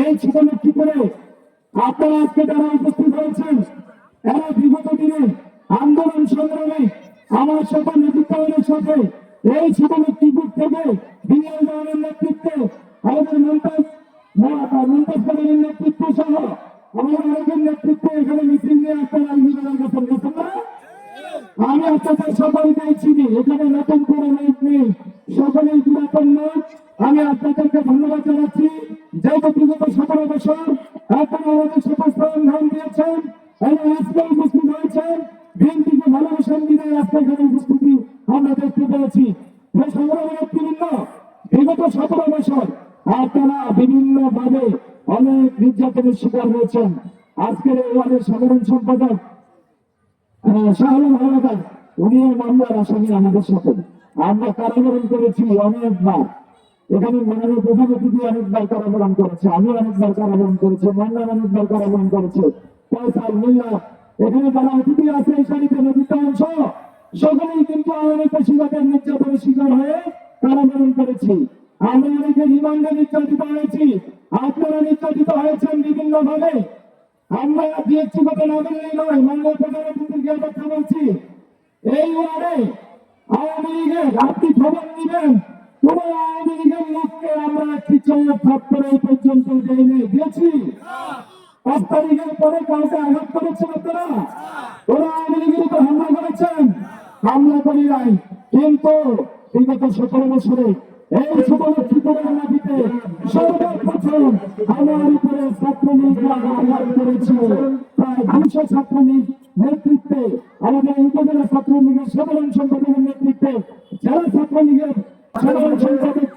এই লক্ষ্মী করে আপনারা আজকে উপস্থিত হয়েছেন, এরা বিগত দিনে আমার সাথে নেতৃত্বের সাথে আমাদের অনেকের নেতৃত্বে নিয়ে আপনারা আমি আপনাদের সকলকে চিনি এখানে নতুন করে নেই। সকলেই পুরাতন আমি আপনাদেরকে ধন্যবাদ জানাচ্ছি। যেহেতু বিগত সতেরো বছর আপনারা আমাদের সাথে শ্রম ধান দিয়েছেন এবং আজকে উপস্থিত হয়েছেন। বিএনপিকে ভালোবাসার দিনে আজকে এখানে উপস্থিতি আমরা দেখতে পেয়েছি। বিগত সতেরো বছর আপনারা বিভিন্ন অনেক নির্যাতনের শিকার হয়েছেন। আজকের এই ওয়ার্ডের সাধারণ সম্পাদক শাহুল মহারাজ উনি মামলার আসামি আমাদের সাথে। আমরা কারাবরণ করেছি অনেকবার। এখানে মাননীয় প্রধান অতিথি অনেকবার কারাবরণ করেছে আমি অনেকবার কারাবরণ করেছি মান্নান অনেকবার কারাবরণ করেছে। পয়সার মোল্লা, এখানে যারা অতিথি আছে, এই শাড়িতে অধিকাংশ সকলেই কিন্তু আওয়ামী পেশিবাদের নির্যাতনের শিকার হয়ে কারাবরণ করেছি। আমরা অনেকে রিমান্ডে নির্যাতিত হয়েছি, আপনারা নির্যাতিত হয়েছেন বিভিন্ন ভাবে। আমরা ব্যক্তিগত না বললেই নয়, মাননীয় প্রধানমন্ত্রীকে কথা বলছি। এই ওয়ার্ডে আওয়ামী লীগের আপনি খবর নিবেন আমরা একটি এই পর্যন্ত দেয়নি। দিয়েছি? পাঁচ তারিখের পরে কাউকে আঘাত করেছেন আপনারা? ওরা আওয়ামী লীগের উপর হামলা করেছেন। হামলা করি নাই। কিন্তু বিগত সতেরো বছরে এই ছোট ত্রিপুরার মাটিতে সর্বপ্রথম আমার উপরে ছাত্রলীগরা আঘাত করেছে। প্রায় দুশো ছাত্রলীগ নেতৃত্বে, আমাদের উপজেলা ছাত্রলীগের সাধারণ সম্পাদকের নেতৃত্বে জেলা ছাত্রলীগের সাধারণ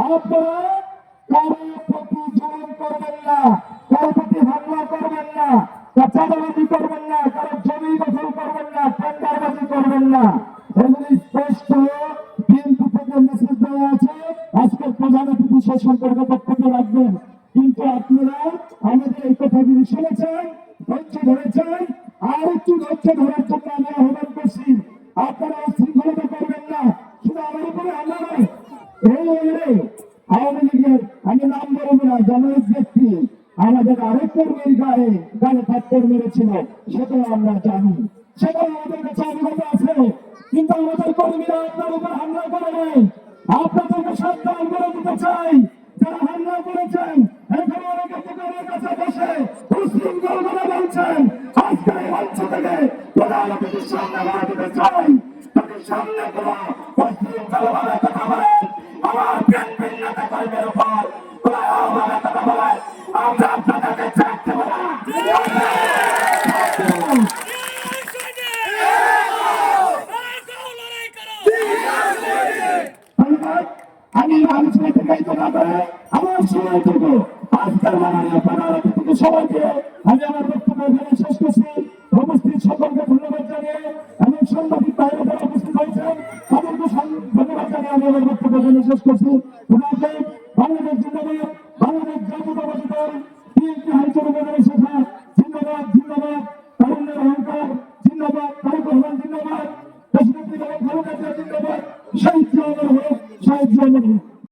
আপনারা কারও প্রতি জুলুম কিন্তু আপনারা আমাদের এই শুনেছেন, ধৈর্য ধরেছেন, আর একটু ধৈর্য জন্য আমি আহ্বান শৃঙ্খলতা করবেন না শুধু আমার উপরে হামলা নয় এই এলাকায় আওয়ামী লীগের আমি নাম বলব না জনৈক আমাদের আরেক কর্মীর গায়ে গায়ে থাপ্পড় মেরেছিল, সেটাও আমরা জানি। সেটাও আমাদের কাছে অবগত আছে, কিন্তু আমাদের কর্মীরা আপনার উপর হামলা করে নাই। আপনাদেরকে সাবধান করে দিতে চাই, যারা হামলা করেছেন, এখন অনেকে দোকানের কাছে বসে উশৃঙ্খল করে বলছেন, আজকে এই মঞ্চ থেকে প্রধান অতিথির সামনে বলে দিতে চাই। তাদের সামনে কোনো উশৃঙ্খল ভাবে কথা বলে, আমার বিএনপির নেতা কর্মীর উপর আলোচনা থেকে আমার সময় থেকে আজকাল মানে আপনারা থেকে সবাইকে আমার বক্তব্য শেষ করছি। উপস্থিত সকলকে ধন্যবাদ জানিয়ে এবং সাংবাদিক বাইরে যারা উপস্থিত হয়েছেন, তাদেরকে ধন্যবাদ আমার বক্তব্য শেষ করছি। বাংলাদেশ জিন্দাবাদ, বাংলাদেশ জাতীয়তাবাদী দল বিএনপি হাইকমান্ডের শাখা, জিন্দাবাদ জিন্দাবাদ তরুণের অহংকার সাহিত্য আমার হোক, সাহিত্য আমার হোক।